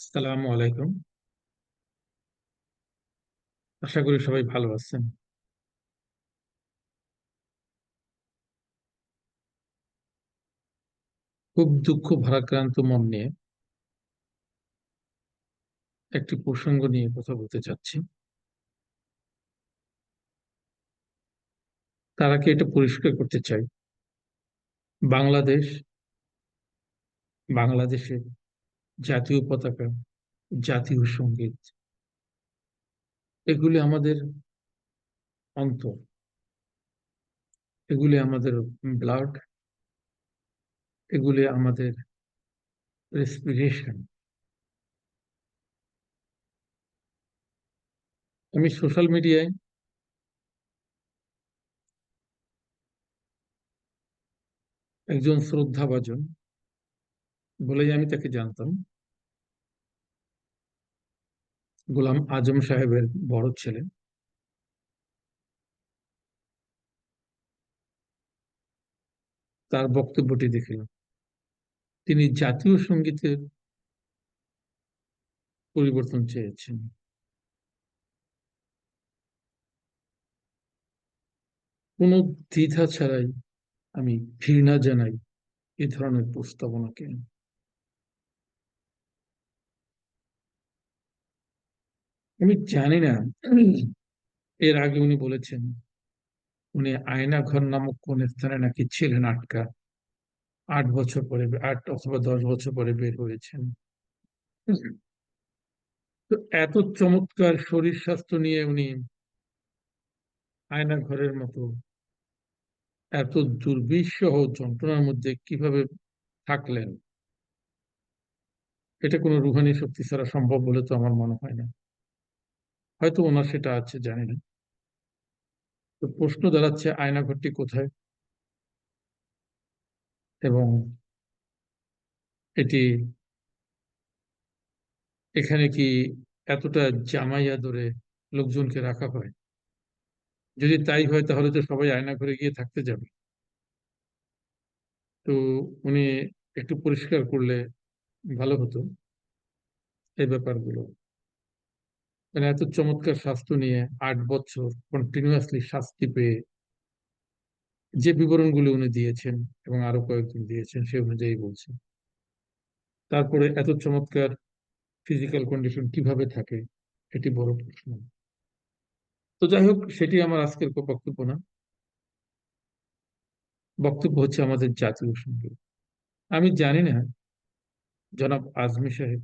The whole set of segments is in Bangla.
আসসালামু আলাইকুম। আশা করি সবাই ভালো আছেন। খুব দুঃখ, ভারাক্রান্ত মন নিয়ে একটি প্রসঙ্গ নিয়ে কথা বলতে চাচ্ছি। তার আগে এটা পরিষ্কার করতে চাই। বাংলাদেশ, বাংলাদেশের জাতীয় পতাকা, জাতীয় সংগীত। এগুলি আমাদের অন্তর। এগুলি আমাদের ব্লাড এগুলি আমাদের রেসপিরেশন আমি সোশ্যাল মিডিয়ায় একজন শ্রদ্ধাভাজন বলেই আমি তাকে জানতাম। গোলাম আজম সাহেবের বড় ছেলে। তার বক্তব্যটি দেখলাম। তিনি জাতীয় সঙ্গীতের পরিবর্তন চেয়েছেন। কোনো দ্বিধা ছাড়াই আমি ঘৃণা জানাই এ ধরনের প্রস্তাবনাকে। আমি জানি না। এর আগে উনি বলেছেন, উনি আয়না ঘর নামক কোন স্থানে নাকি ছিলেন আটকা। আট বছর পরে, আট অথবা দশ বছর পরে বের হয়েছেন। তো এত চমৎকার শরীর স্বাস্থ্য নিয়ে উনি আয়না ঘরের মতো এত দুর্বিষহ যন্ত্রণার মধ্যে কীভাবে থাকলেন? এটা কোনো রুহানি শক্তি ছাড়া সম্ভব বলে তো আমার মনে হয় না। হয়তো ওনার সেটা আছে, জানি না। তো প্রশ্ন দাঁড়াচ্ছে, আয়নাঘরটি কোথায়? এবং এটি এখানে কি এতটা জামাইয়া ধরে লোকজনকে রাখা হয়? যদি তাই হয়, তাহলে তো সবাই আয়না ঘরে গিয়ে থাকতে যাবে। তো উনি একটু পরিষ্কার করলে ভালো হতো এই ব্যাপারগুলো। মানে এত চমৎকার স্বাস্থ্য নিয়ে আট বছর কন্টিনিউয়াসলি শাস্তি পেয়ে যে বিবরণগুলো উনি দিয়েছেন এবং আরও কয়েকজন দিয়েছেন, সে অনুযায়ী বলছেন তারপরে এত চমৎকার ফিজিক্যাল কন্ডিশন কীভাবে থাকে, এটি বড় প্রশ্ন। তো যাই হোক, সেটি আমার আজকের বক্তব্য না। বক্তব্য হচ্ছে আমাদের জাতীয় সংগীত আমি জানি না, জনাব আজমি সাহেব,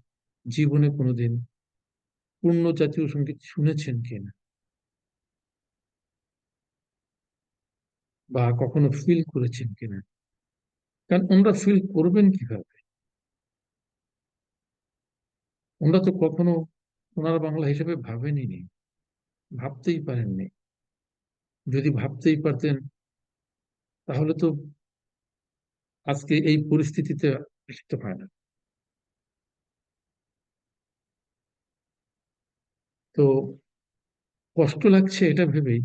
জীবনে কোনোদিন পূর্ণ জাতীয় সংগীত শুনেছেন কিনা? বা কখনো ফিল করেছেন কিনা? কারণ ওনারা ফিল করবেন কীভাবে? ওনারা তো কখনো ওনারা বাংলা হিসেবে ভাবেনি ভাবতেই পারেননি। যদি ভাবতেই পারতেন, তাহলে তো আজকে এই পরিস্থিতিতে আসতে হয় না। তো কষ্ট লাগছে এটা ভেবেই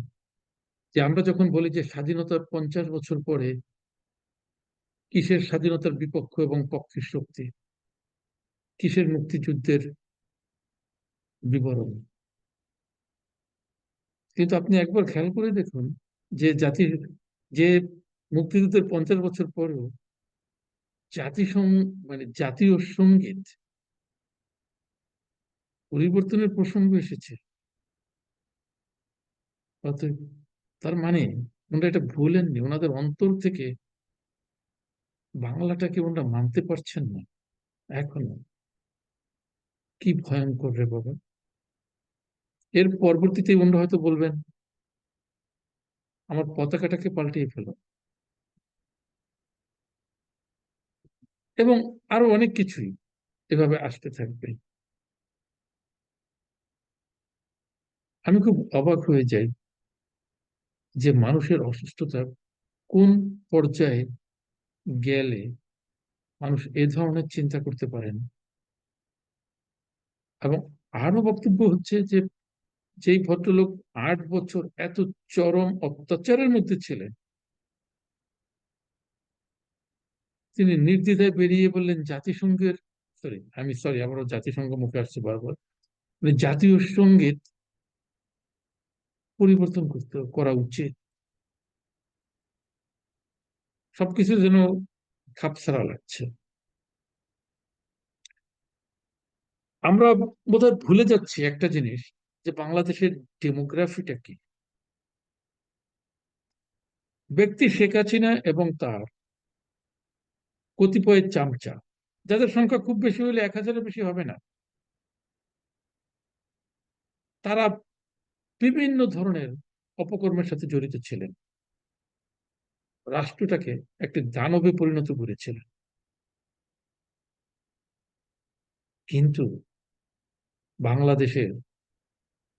যে আমরা যখন বলি যে স্বাধীনতার পঞ্চাশ বছর পরে কিসের স্বাধীনতার বিপক্ষ এবং পক্ষের শক্তি? কিসের মুক্তিযুদ্ধের বিবরণ? কিন্তু আপনি একবার খেয়াল করে দেখুন যে জাতির, যে মুক্তিযুদ্ধের পঞ্চাশ বছর পরেও জাতিসং মানে জাতীয় সংগীত পরিবর্তনের প্রসঙ্গ এসেছে। তার মানে ওনারা এটা ভুলেননি। ওনাদের অন্তর থেকে বাংলাটাকে ওনারা মানতে পারছেন না, এখনও। কি ভয়ঙ্কর রে বাবা। এর পরবর্তীতে ওনারা হয়তো বলবেন, আমার পতাকাটাকে পাল্টিয়ে ফেলো। এবং আরও অনেক কিছুই এভাবে আসতে থাকবে। আমি খুব অবাক হয়ে যাই যে মানুষের অসুস্থতা কোন পর্যায়ে গেলে মানুষ এ ধরনের চিন্তা করতে পারেন? এবং আরও বক্তব্য হচ্ছে যে যেই ভদ্রলোক আট বছর এত চরম অত্যাচারের মধ্যে ছিলেন, তিনি নির্দ্বিধায় বেরিয়ে বললেন, জাতিসংঘের সরি আমি সরি আবারও জাতিসংঘ মুখে আসছে বারবার মানে জাতীয় সংগীত পরিবর্তন করতে, করা উচিত। সবকিছু যেন খাপছাড়া লাগছে। আমরা বোধহয় ভুলে যাচ্ছি একটা জিনিস, যে বাংলাদেশের ডেমোগ্রাফিটা কি? ব্যক্তি শেখ হাসিনা এবং তার কতিপয় চামচা, যাদের সংখ্যা খুব বেশি হলে এক হাজারের বেশি হবে না। তারা বিভিন্ন ধরনের অপকর্মের সাথে জড়িত ছিলেন। রাষ্ট্রটাকে একটি দানবে পরিণত করেছিলেন। কিন্তু বাংলাদেশের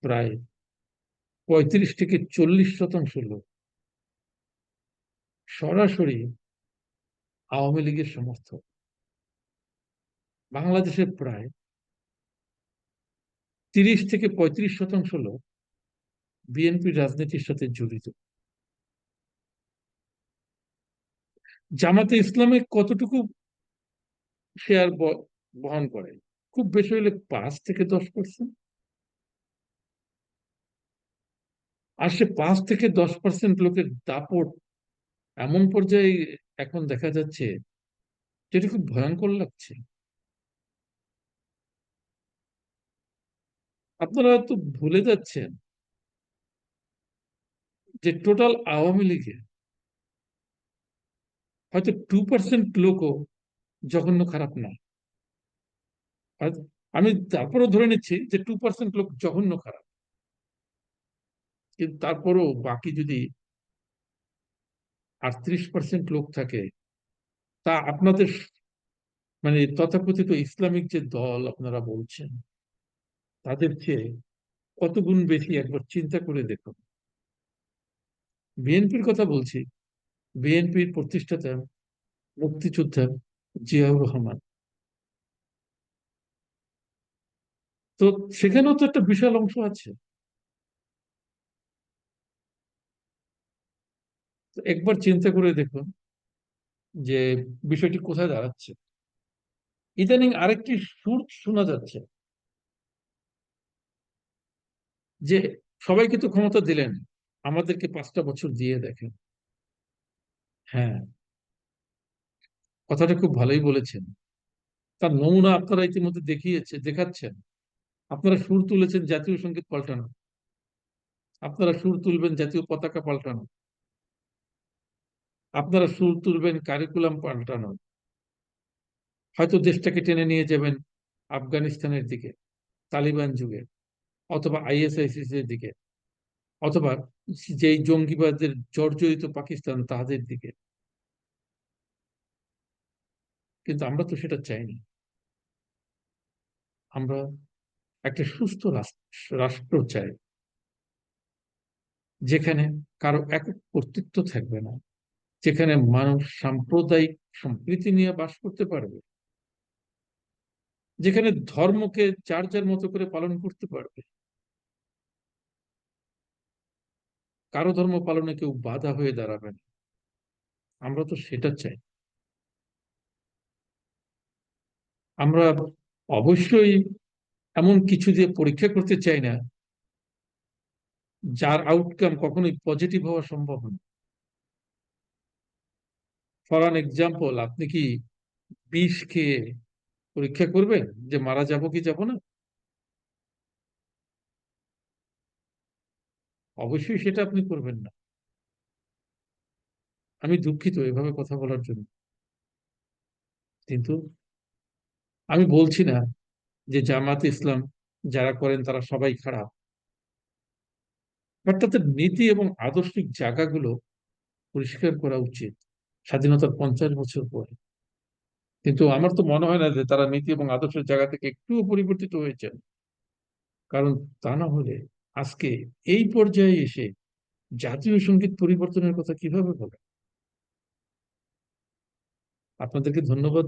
প্রায় পঁয়ত্রিশ থেকে চল্লিশ শতাংশ লোক সরাসরি আওয়ামী লীগের সমর্থক। বাংলাদেশের প্রায় তিরিশ থেকে পঁয়ত্রিশ শতাংশ লোক বিএনপি রাজনীতির সাথে জড়িত। জামাতে ইসলামে কতটুকু শেয়ার বহন করে? খুব বেশি হলে পাঁচ থেকে দশ পার্সেন্ট আর সে পাঁচ থেকে দশ পার্সেন্ট লোকের দাপট এমন পর্যায়ে এখন দেখা যাচ্ছে যেটা খুব ভয়ঙ্কর লাগছে। আপনারা তো ভুলে যাচ্ছেন যে টোটাল আওয়ামী লীগে হয়তো টু পার্সেন্ট লোকও জঘন্য খারাপ না। আমি তারপরেও ধরে নিচ্ছি যে টু পার্সেন্ট লোক জঘন্য খারাপ। কিন্তু তারপরও বাকি যদি আটত্রিশ পার্সেন্ট লোক থাকে, তা আপনাদের মানে তথাকথিত ইসলামিক যে দল আপনারা বলছেন, তাদের চেয়ে কত গুণ বেশি একবার চিন্তা করে দেখুন। বিএনপির কথা বলছি। বিএনপির প্রতিষ্ঠাতা মুক্তিযোদ্ধা জিয়াউর রহমান। তো সেখানেও তো একটা বিশাল অংশ আছে। একবার চিন্তা করে দেখুন যে বিষয়টি কোথায় দাঁড়াচ্ছে। ইদানিং আরেকটি সুর শোনা যাচ্ছে। যে সবাইকে তো ক্ষমতা দিলেন। আমাদেরকে পাঁচটা বছর দিয়ে দেখেন। হ্যাঁ। কথাটা খুব ভালোই বলেছেন। তার নমুনা আপনারা ইতিমধ্যে দেখিয়েছে, দেখাচ্ছেন। আপনারা সুর তুলেছেন জাতীয় সংগীত পাল্টানো। আপনারা সুর তুলবেন জাতীয় পতাকা পাল্টানো। আপনারা সুর তুলবেন কারিকুলাম পাল্টানো। হয়তো দেশটাকে টেনে নিয়ে যাবেন আফগানিস্তানের দিকে, তালিবান যুগে, অথবা আইএসআইসিস এর দিকে। অথবা যেই জঙ্গিবাদের জর্জরিত পাকিস্তান তাদের দিকে। কিন্তু আমরা তো সেটা চাইনি। আমরা একটা সুস্থ রাষ্ট্র চাই, যেখানে কারও একক কর্তৃত্ব থাকবে না, যেখানে মানুষ সাম্প্রদায়িক সম্প্রীতি নিয়ে বাস করতে পারবে, যেখানে ধর্মকে চার চার মতো করে পালন করতে পারবে। কারও ধর্ম পালনে কেউ বাধা হয়ে দাঁড়াবে না। আমরা তো সেটা চাই। আমরা অবশ্যই এমন কিছু দিয়ে পরীক্ষা করতে চাই না, যার আউটকাম কখনোই পজিটিভ হওয়া সম্ভব না। ফর অ্যান এক্সাম্পল আপনি কি বিষ খেয়ে পরীক্ষা করবেন যে মারা যাব কি যাব না? অবশ্যই সেটা আপনি করবেন না। আমি দুঃখিত এভাবে কথা বলার জন্য। কিন্তু আমি বলছি না যে জামাত ইসলাম যারা করেন তারা সবাই খারাপ। বাট তাদের নীতি এবং আদর্শিক জায়গাগুলো পরিষ্কার করা উচিত স্বাধীনতার পঞ্চাশ বছর পরে। কিন্তু আমার তো মনে হয় না যে তারা নীতি এবং আদর্শের জায়গা থেকে একটুও পরিবর্তিত হয়েছেন। কারণ তা না হলে আজকে এই পর্যায়ে এসে জাতীয় সংগীত পরিবর্তনের কথা কীভাবে বলে আপনাদেরকে ধন্যবাদ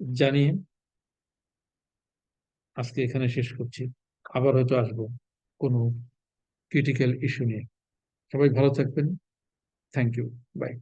জানিয়ে আজকে এখানে শেষ করছি। আবার হয়তো আসব কোনো ক্রিটিক্যাল ইস্যু নিয়ে। সবাই ভালো থাকবেন। Thank you by